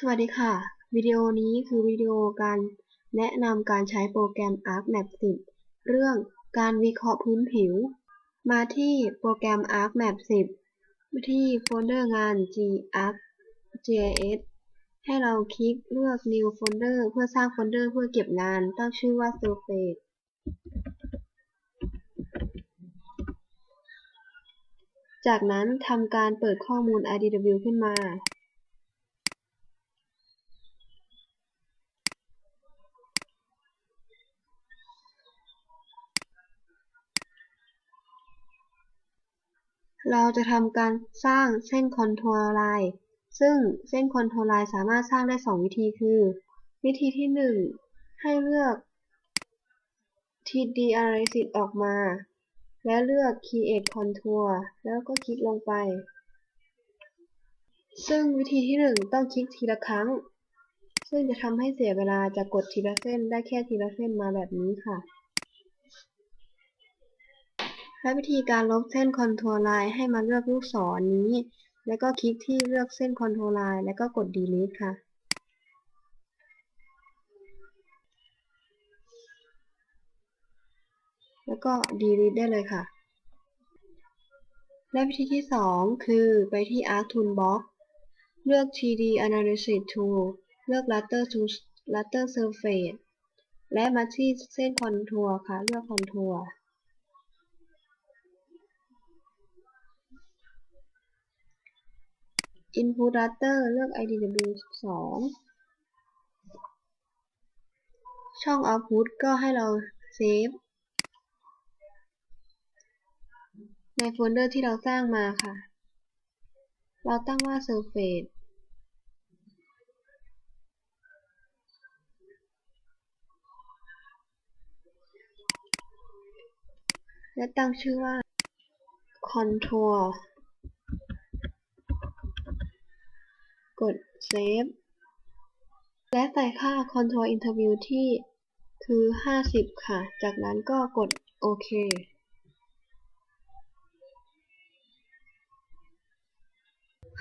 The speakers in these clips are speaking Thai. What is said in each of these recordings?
สวัสดีค่ะ วิดีโอนี้คือวิดีโอการแนะนำการใช้โปรแกรม ArcMap 10 เรื่องการวิเคราะห์พื้นผิว มาที่โปรแกรม ArcMap 10 ที่โฟลเดอร์งาน g-arc.gis ให้เราคลิกเลือก New Folder เพื่อสร้างโฟลเดอร์เพื่อเก็บงาน ตั้งชื่อว่า Surface จากนั้นทำการเปิดข้อมูล IDW ขึ้นมา เราจะทำการสร้างเส้นคอนทัวร์ไลน์ซึ่งเส้นคอนทัวร์ไลน์สามารถสร้างได้ 2 วิธีคือ วิธีที่ 1 ให้เลือก 3D Analysis ออกมา และเลือก Create Contour แล้วก็คลิกลงไป ซึ่งวิธีที่ 1 ต้องคลิกทีละครั้ง ซึ่งจะทำให้เสียเวลาจะกดทีละเส้นได้แค่ทีละเส้นมาแบบนี้ค่ะ และวิธีการลบเส้นคอนทัวร์ไลน์ให้มาเลือกลูกศรนนี้ แล้วก็คลิกที่เลือกเส้นคอนทัวร์ไลน์แล้วก็กด delete ค่ะ แล้วก็ delete ได้เลยค่ะ และวิธีที่ 2 คือไปที่ Arc Toolbox เลือก 3D Analysis Tool เลือก Raster to Raster Surface และมาที่เส้นคอนทัวร์ค่ะ เลือกคอนทัวร์ Input Raster เลือก IDW 2ช่อง Output ก็ให้เราเซฟในโฟลเดอร์ที่เราสร้างมาค่ะ เราตั้งว่า Surface และตั้งชื่อว่า Contour กด Save และใส่ค่า Contour Interview ที่คือ 50 ค่ะ จากนั้นก็กดโอเค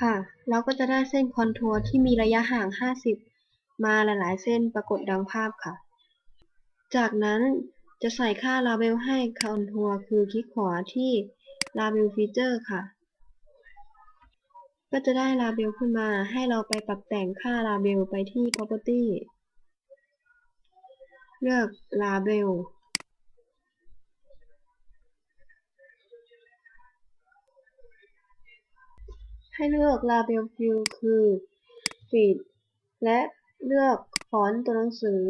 ค่ะ เราก็จะได้เส้นคอนทัวร์ที่มีระยะห่าง 50 มาหลายๆ เส้นปรากฏดังภาพค่ะ จากนั้นจะใส่ค่า Label ให้คอนทัวร์คือคลิกขวาที่ Label Feature ค่ะ ก็จะได้ Label ขึ้นมาให้เราไปปรับแต่งค่า Label ไปที่ Property เลือก Label ให้เลือก Label Field คือ Feed และเลือกฟอนต์ตัวหนังสือ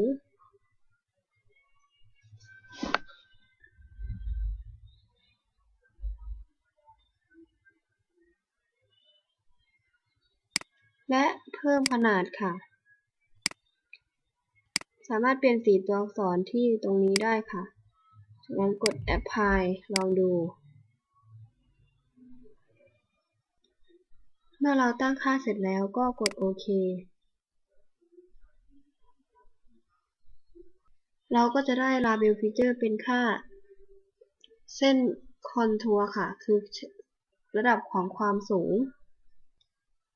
และเพิ่มขนาดค่ะ สามารถเปลี่ยนสีตัวอักษรที่ตรงนี้ได้ค่ะจากนั้นกด Apply ลองดู เมื่อเราตั้งค่าเสร็จแล้วก็กดโอเคเราก็จะได้ Label Feature เป็นค่า เส้นคอนทัวร์ค่ะ คือระดับของความสูง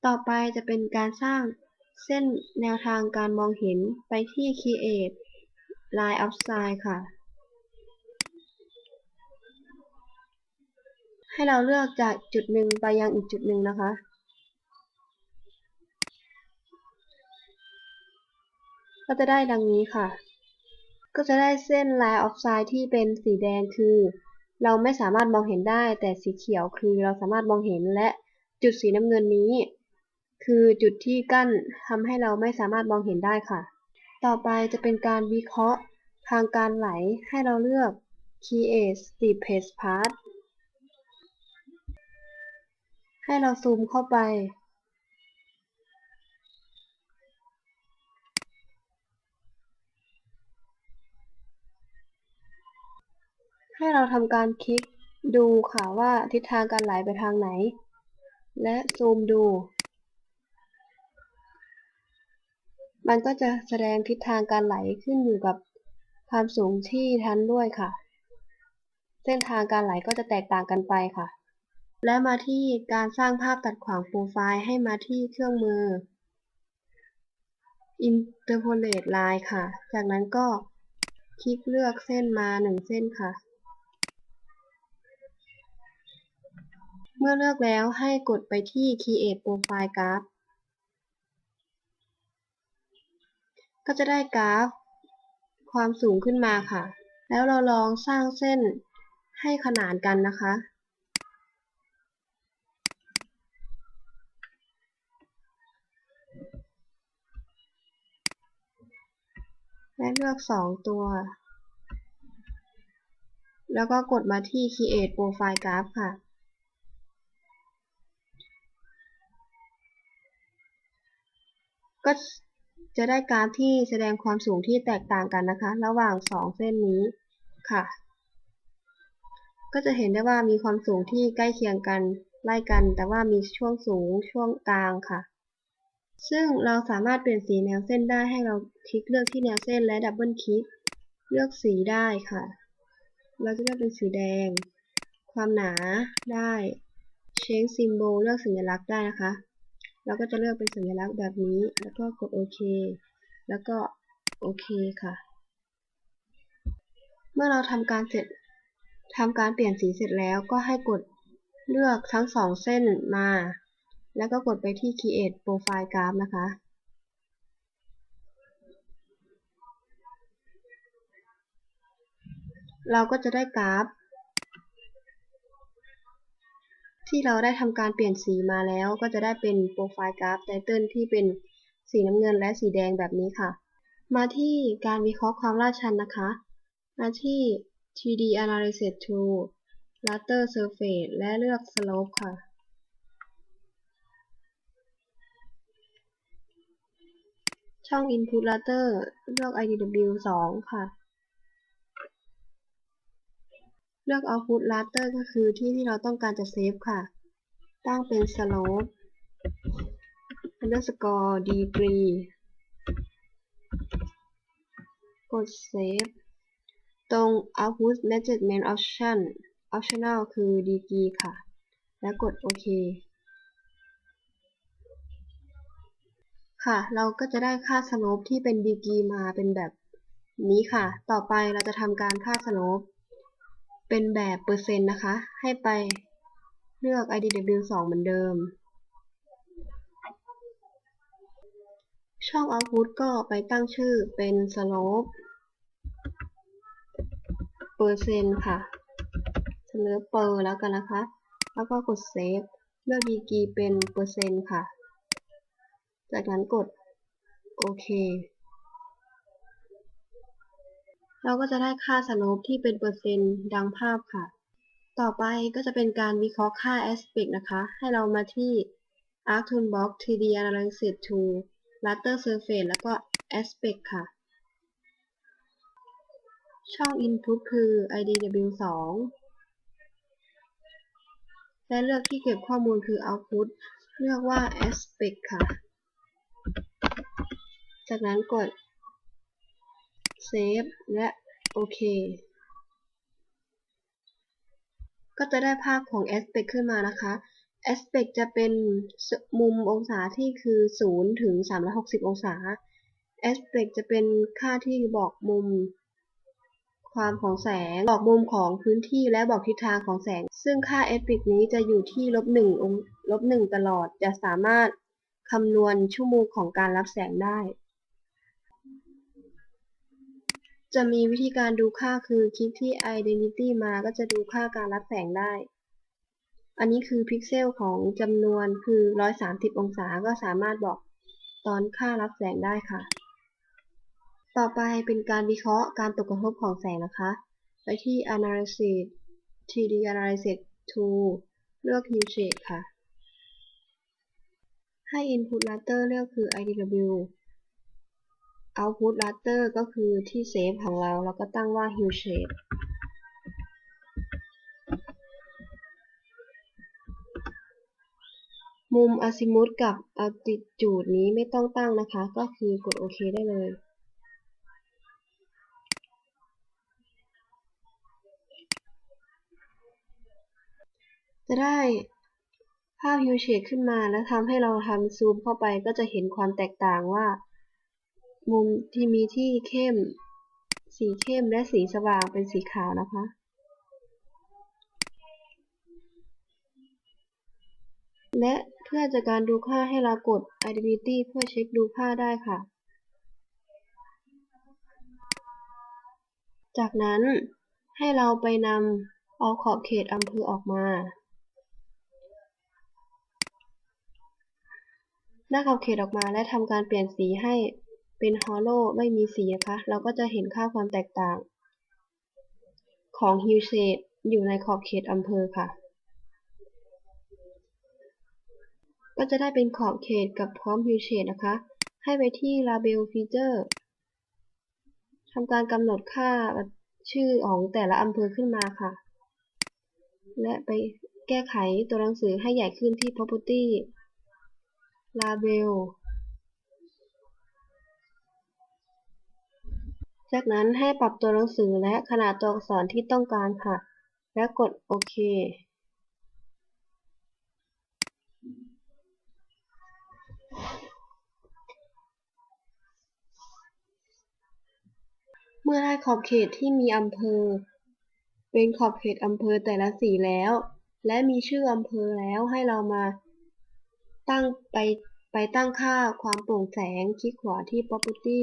ต่อไปจะเป็นการสร้างเส้นแนวทางการมองเห็นไปที่ Create Line of Sight ค่ะ ให้เราเลือกจากจุดหนึ่งไปยังอีกจุดหนึ่งนะคะก็จะได้ดังนี้ค่ะ ก็จะได้เส้น Line of Sight ที่เป็นสีแดงคือ เราไม่สามารถมองเห็นได้ แต่สีเขียวคือเราสามารถมองเห็นและจุดสีน้ำเงินนี้ คือจุดที่กั้นทำให้เราไม่สามารถมองเห็นได้ค่ะ ต่อไปจะเป็นการวิเคราะห์ทางการไหลให้เราเลือก Create Steepest Path ให้เราซูมเข้าไป ให้เราทำการคลิกดูค่ะว่าทิศทางการไหลไปทางไหน และซูมดู มันก็จะแสดงทิศทางการไหลขึ้นอยู่กับความสูงที่ทันด้วยค่ะ เส้นทางการไหลก็จะแตกต่างกันไปค่ะ และมาที่การสร้างภาพตัดขวางโปรไฟล์ให้มาที่เครื่องมือ interpolate line ค่ะ จากนั้นก็คลิกเลือกเส้นมาหนึ่งเส้นค่ะ เมื่อเลือกแล้วให้กดไปที่ create profile graph ก็จะได้กราฟ ความสูงขึ้นมาค่ะ แล้วเราลองสร้างเส้นให้ขนานกันนะคะ และเลือก 2 ตัว แล้วก็กดมาที่ create profile graph ค่ะก็ จะได้กราฟที่แสดงความสูงที่แตกต่างกันนะคะ ระหว่าง 2 เส้นนี้ค่ะ ก็จะเห็นได้ว่ามีความสูงที่ใกล้เคียงกันไล่กัน แต่ว่ามีช่วงสูงช่วงกลางค่ะ ซึ่งเราสามารถเปลี่ยนสีแนวเส้นได้ให้เราคลิกเลือกที่แนวเส้นและดับเบิลคลิกเลือกสีได้ค่ะ เราจะเลือกเป็นสีแดง ความหนาได้ change symbol เลือกสัญลักษณ์ได้นะคะ เราก็จะเลือกเป็นสัญลักษณ์แบบนี้ แล้วก็กดโอเค แล้วก็โอเคค่ะ เมื่อเราทำการเสร็จทำการเปลี่ยนสีเสร็จแล้วก็ให้กดเลือกทั้งสองเส้นมา แล้วก็กดไปที่ create profile graph นะคะ เราก็จะได้กราฟ ที่เราได้ทำการเปลี่ยนสีมาแล้วก็จะได้เป็นโปรไฟล์กราฟไตเติลที่เป็นสีน้ำเงินและสีแดงแบบนี้ค่ะ มาที่การวิเคราะห์ความลาดชันนะคะ มาที่ 3D Analysis Tool Raster Surface และเลือก Slope ค่ะ ช่อง Input Raster เลือก IDW 2 ค่ะ เลือก Output Raster ก็คือที่ที่เราต้องการจะเซฟค่ะ ตั้งเป็น Slope underscore degree กด Save ตรง Output Measurement Option Optional คือ degree ค่ะ แล้วกดโอเคค่ะ เราก็จะได้ค่า slope ที่เป็น degree มาเป็นแบบนี้ค่ะ ต่อไปเราจะทำการค่า slope เป็นแบบเปอร์เซ็นต์นะคะ ให้ไปเลือก IDW 2 เหมือนเดิม ช่อง Output ก็ไปตั้งชื่อเป็น slope เปอร์เซ็นต์ค่ะเลือกเปอร์แล้วกันนะคะ แล้วก็กด Save เลือกดีกีเป็นเปอร์เซ็นต์ค่ะ จากนั้นกดโอเค เราก็จะได้ค่าสโลปที่เป็นเปอร์เซ็นต์ดังภาพค่ะ ต่อไปก็จะเป็นการวิเคราะห์ค่า aspect นะคะ ให้เรามาที่ Arc Toolbox 3D Analysis Tool Raster Surface แล้วก็ aspect ค่ะ ช่อง Input คือ IDW 2และเลือกที่เก็บข้อมูลคือ Output เลือกว่า aspect ค่ะ จากนั้นกด Save และโอเคก็จะได้ภาพของ aspect ขึ้นมานะคะ aspect จะเป็นมุมองศาที่คือ 0 ถึง 360 องศา aspect จะเป็นค่าที่บอกมุม ความของแสง บอกมุมของพื้นที่และบอกทิศทางของแสง ซึ่งค่า aspect นี้จะอยู่ที่ลบ1องลบ1ตลอด จะสามารถคำนวณชั่วโมงของการรับแสงได้ จะมีวิธีการดูค่าคือคลิกที่ identity มาก็จะดูค่าการรับแสงได้ อันนี้คือพิกเซลของจำนวนคือ 130 องศาก็สามารถบอกตอนค่ารับแสงได้ค่ะ ต่อไปเป็นการวิเคราะห์การตกกระทบของแสงนะคะ ไปที่ Analysis 3D Analysis Tool เลือก Hue Shade ค่ะ ให้ Input Raster เลือกคือ IDW Output Raster ก็คือที่เซฟของเรา แล้วก็ตั้งว่า Hue Shade มุม Azimuth กับ Altitude นี้ไม่ต้องตั้งนะคะ ก็คือกดโอเคได้เลยจะได้ภาพ Hue Shade ขึ้นมาแล้วทำให้เราทำซูมเข้าไปก็จะเห็นความแตกต่างว่า มุมที่มีที่เข้ม สีเข้มและสีสว่างเป็นสีขาวนะคะ และเพื่อจัดการดูค่าให้เรากด Identity เพื่อเช็คดูค่าได้ค่ะ จากนั้นให้เราไปนำเอาขอบเขตอำเภอออกมาได้าขอบเขตออกมาและทำการเปลี่ยนสีให้ เป็นฮอลโลไม่มีสีนะคะ เราก็จะเห็นค่าความแตกต่าง ของ Hue Shade อยู่ในขอบเขตอำเภอค่ะ ก็จะได้เป็นขอบเขตกับพร้อม Hue Shade นะคะ ให้ไปที่ Label Feature ทำการกำหนดค่าชื่อของแต่ละอำเภอขึ้นมาค่ะ และไปแก้ไขตัวหนังสือให้ใหญ่ขึ้นที่ Property Label จากนั้นให้ปรับตัวหนังสือและขนาดตัวอักษรที่ต้องการค่ะ และกดโอเคเมื่อได้ขอบเขตที่มีอำเภอ เป็นขอบเขตอำเภอแต่ละสีแล้ว และมีชื่ออำเภอแล้วให้เรามา ตั้งไปไปตั้งค่าความโปร่งแสงคลิกขวาที่ property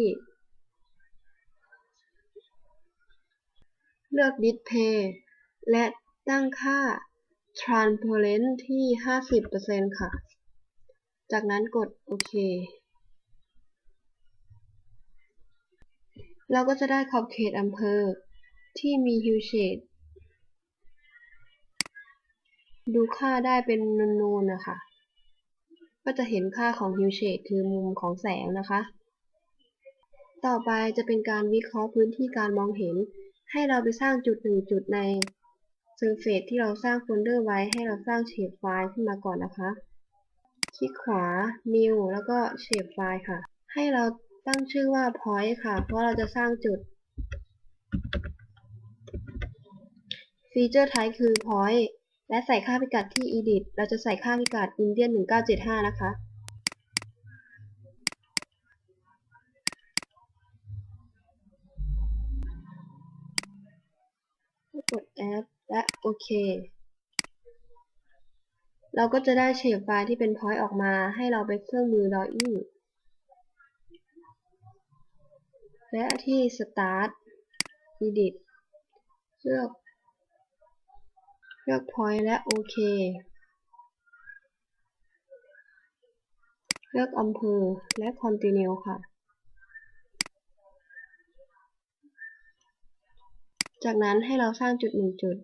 เลือก display และตั้งค่า transparent ที่ 50%ค่ะ จากนั้นกดโอเค เราก็จะได้ขอบเขตอำเภอ ที่มี hue shade ดูค่าได้เป็นนูนๆนะคะ ก็จะเห็นค่าของ hue shade คือมุมของแสงนะคะ ต่อไปจะเป็นการวิเคราะห์พื้นที่การมองเห็น ให้เราไปสร้างจุดหนึ่งจุดใน Surface ที่เราสร้างโฟลเดอร์ไว้ให้เราสร้าง Shape File ขึ้นมาก่อนนะคะ คลิกขวา New แล้วก็ Shape File ค่ะ ให้เราตั้งชื่อว่า Point ค่ะ เพราะเราจะสร้างจุด Feature Type คือ Point และใส่ค่าพิกัดที่ Edit เราจะใส่ค่าพิกัด Indian 1975 นะคะ กด Add และโอเค เราก็จะได้เฉดไฟล์ที่เป็น point ออกมาให้เราไปเครื่องมือ drawing และที่ start edit เลือก เลือก point และโอเค เลือกอำเภอและ continue ค่ะ จากนั้นให้เราสร้างจุดหนึ่งจุด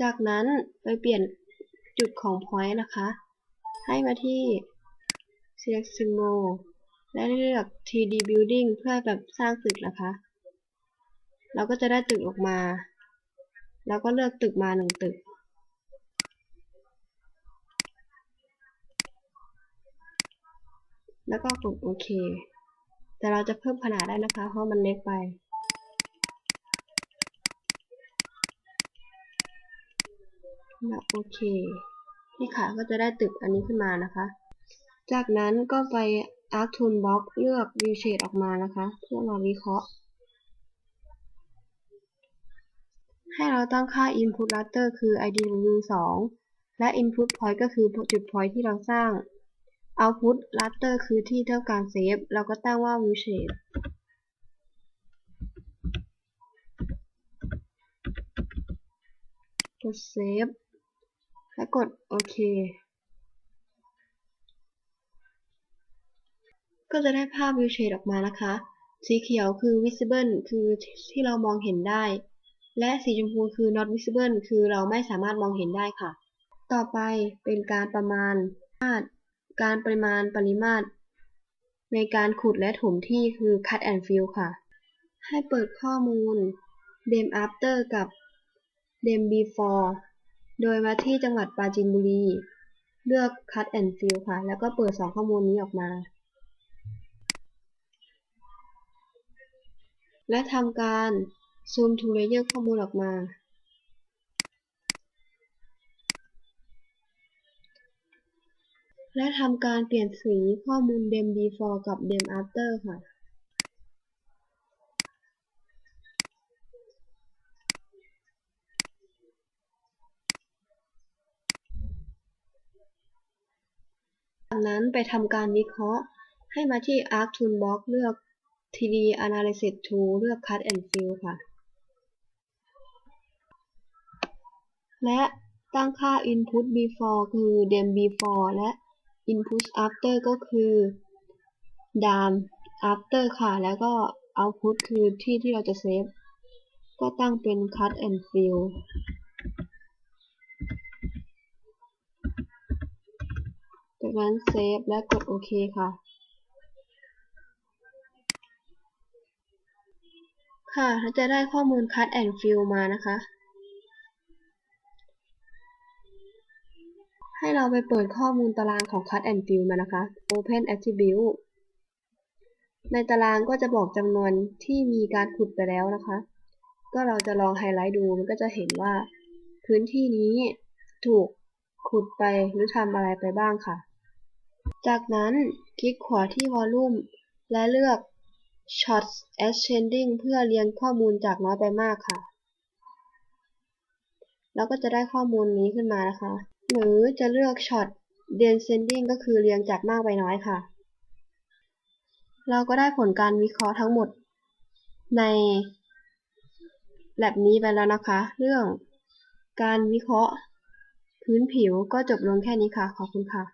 จากนั้นไปเปลี่ยนจุดของ point นะคะ ให้มาที่ select symbol และเลือก 3D building เพื่อแบบสร้างตึกนะคะ เราก็จะได้ตึกออกมา แล้วก็เลือกตึกมาหนึ่งตึก แล้วก็กดโอเค แต่เราจะเพิ่มขนาดได้นะคะ เพราะมันเล็กไปแล้วโอเคที่ขาก็จะได้ตึกอันนี้ขึ้นมานะคะ จากนั้นก็ไป Arc Toolbox เลือก View Shade ออกมานะคะ เพื่อมาวิเคราะห์ ให้เราตั้งค่า Input Raster คือ ID View 2และ Input Point ก็คือจุด Point ที่เราสร้าง Output Raster คือที่เท่าการเซฟเราก็ตั้งว่า View Shade กด Save และกดโอเค ก็จะได้ภาพ View Shade ออกมานะคะ สีเขียวคือ Visible คือที่เรามองเห็นได้ และสีชมพูคือ Not Visible คือเราไม่สามารถมองเห็นได้ค่ะ ต่อไปเป็นการประมาณ การปริมาณปริมาตร ในการขุดและถมที่คือ Cut and Fill ค่ะ ให้เปิดข้อมูล Dem After กับ Dem Before โดยมาที่จังหวัดปราจีนบุรี เลือก Cut and Fill ค่ะ แล้วก็เปิด 2 ข้อมูลนี้ออกมา และทำการ Zoom to Layer ข้อมูลออกมา และทำการเปลี่ยนสีข้อมูล dem before กับ dem after ค่ะ จากนั้นไปทำการวิเคราะห์ให้มาที่ Arc Toolbox เลือก 3D Analysis Tool เลือก Cut and Fill ค่ะ และตั้งค่า Input Before คือ Dem Before และ Input After ก็คือ Dam After ค่ะ แล้วก็ Output คือที่ที่เราจะเซฟ ก็ตั้งเป็น Cut and Fill จากนั้นเซฟและกดโอเคค่ะ ค่ะเราจะได้ข้อมูล Cut and Fill มานะคะ ให้เราไปเปิดข้อมูลตารางของ Cut and Fill มานะคะ Open Attribute ในตารางก็จะบอกจำนวนที่มีการขุดไปแล้วนะคะ ก็เราจะลองไฮไลท์ดูมันก็จะเห็นว่า พื้นที่นี้ถูกขุดไปหรือทำอะไรไปบ้างค่ะ จากนั้นคลิกขวาที่ Volume และเลือก Shot Ascending เพื่อเรียงข้อมูลจากน้อยไปมากค่ะ แล้วก็จะได้ข้อมูลนี้ขึ้นมานะคะ หรือจะเลือกช็อต Descending ก็คือเรียงจากมากไปน้อยค่ะ เราก็ได้ผลการวิเคราะห์ทั้งหมดใน lab นี้ไปแล้วนะคะ เรื่องการวิเคราะห์ พื้นผิวก็จบลงแค่นี้ค่ะ ขอบคุณค่ะ